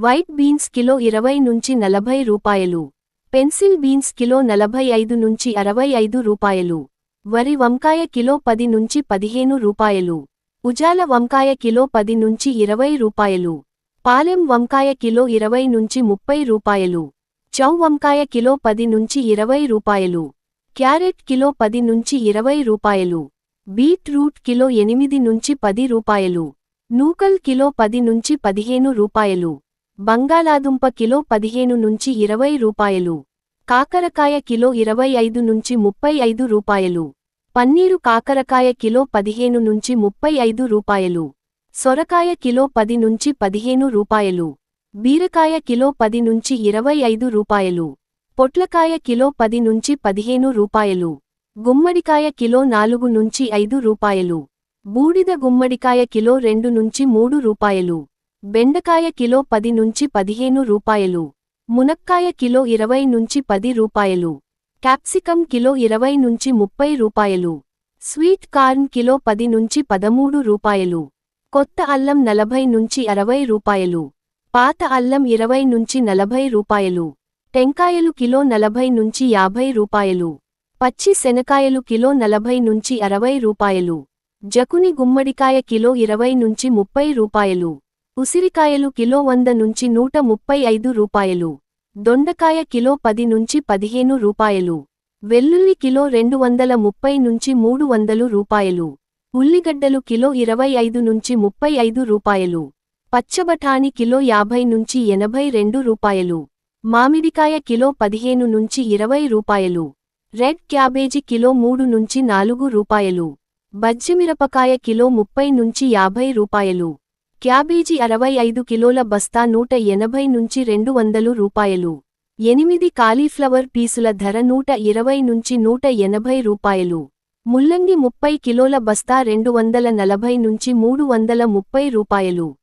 White beans kilo ఇరవై నుంచి నలభై రూపాయలు. పెన్సిల్ బీన్స్ కిలో నలభై ఐదు నుంచి అరవై ఐదు రూపాయలు. వరి వంకాయ కిలో పది నుంచి పదిహేను రూపాయలు. ఉజాల వంకాయ కిలో పది నుంచి ఇరవై రూపాయలు. పాలెం వంకాయ కిలో ఇరవై నుంచి ముప్పై రూపాయలు. చౌ వంకాయ కిలో పది నుంచి ఇరవై రూపాయలు. క్యారెట్ కిలో పది నుంచి ఇరవై రూపాయలు. బీట్రూట్ కిలో ఎనిమిది నుంచి పది రూపాయలు. నూకల్ కిలో పది నుంచి పదిహేను రూపాయలు. బంగాళాదుంప కిలో పదిహేను నుంచి ఇరవై రూపాయలు. కాకరకాయ కిలో ఇరవై ఐదు నుంచి ముప్పై ఐదు రూపాయలు. పన్నీరు కాకరకాయ కిలో పదిహేను నుంచి ముప్పై ఐదు రూపాయలు. సొరకాయ కిలో పది నుంచి పదిహేను రూపాయలు. బీరకాయ కిలో పది నుంచి ఇరవై ఐదు రూపాయలు. పొట్లకాయ కిలో పది నుంచి పదిహేను రూపాయలు. గుమ్మడికాయ కిలో నాలుగు నుంచి ఐదు రూపాయలు. బూడిద గుమ్మడికాయ కిలో రెండు నుంచి మూడు రూపాయలు. బెండకాయ కిలో పది నుంచి పదిహేను రూపాయలు. మునక్కాయ కిలో ఇరవై నుంచి పది రూపాయలు. క్యాప్సికం కిలో ఇరవై నుంచి ముప్పై రూపాయలు. స్వీట్ కార్న్ కిలో పది నుంచి పదమూడు రూపాయలు. కొత్త అల్లం నలభై నుంచి అరవై రూపాయలు. పాత అల్లం ఇరవై నుంచి నలభై రూపాయలు. టెంకాయలు కిలో నలభై నుంచి యాభై రూపాయలు. పచ్చి శనకాయలు కిలో నలభై నుంచి అరవై రూపాయలు. జకుని గుమ్మడికాయ కిలో ఇరవై నుంచి ముప్పై రూపాయలు. ఉసిరికాయలు కిలో వంద నుంచి నూట ముప్పై ఐదు రూపాయలు. దొండకాయ కిలో పది నుంచి పదిహేను రూపాయలు. వెల్లుల్లి కిలో రెండు వందల ముప్పై నుంచి మూడు వందలు రూపాయలు. ఉల్లిగడ్డలు కిలో ఇరవై ఐదు నుంచి ముప్పై ఐదు రూపాయలు. పచ్చబఠాని కిలో యాభై నుంచి ఎనభై రెండు రూపాయలు. మామిడికాయ కిలో పదిహేను నుంచి ఇరవై రూపాయలు. రెడ్ క్యాబేజీ కిలో మూడు నుంచి నాలుగు రూపాయలు. బజ్జిమిరపకాయ కిలో ముప్పై నుంచి యాభై రూపాయలు. క్యాబేజీ అరవై ఐదు కిలోల బస్తా నూట ఎనభై నుంచి రెండు వందలు రూపాయలు. ఎనిమిది కాలీఫ్లవర్ పీసుల ధర నూట ఇరవై నుంచి నూట ఎనభై రూపాయలు. ముల్లంగి ముప్పై కిలోల బస్తా రెండు వందల నలభై నుంచి మూడు వందల ముప్పై రూపాయలు.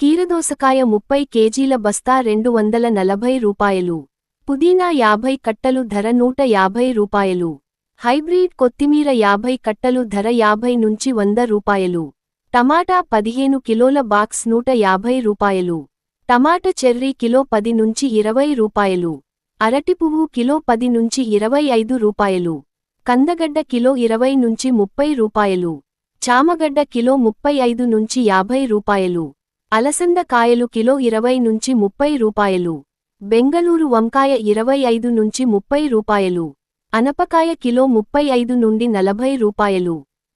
కీరదోసకాయ ముప్పై కేజీల బస్తా రెండు వందల నలభై రూపాయలు. పుదీనా యాభై కట్టలు ధర నూట యాభై రూపాయలు. హైబ్రిడ్ కొత్తిమీర యాభై కట్టలు ధర యాభై నుంచి వంద రూపాయలు. టమాటా పదిహేను కిలోల బాక్స్ నూట యాభై రూపాయలు. టమాటా చెర్రీ కిలో పది నుంచి ఇరవై రూపాయలు. అరటి పువ్వు కిలో పది నుంచి ఇరవై ఐదు రూపాయలు. కందగడ్డ కిలో ఇరవై నుంచి ముప్పై రూపాయలు. చామగడ్డ కిలో ముప్పై ఐదు నుంచి యాభై రూపాయలు. అలసంద కాయలు కిలో ఇరవై నుంచి ముప్పై రూపాయలు. బెంగళూరు వంకాయ ఇరవై ఐదు నుంచి ముప్పై రూపాయలు. అనపకాయ కిలో ముప్పై ఐదు నుండి నలభై రూపాయలు.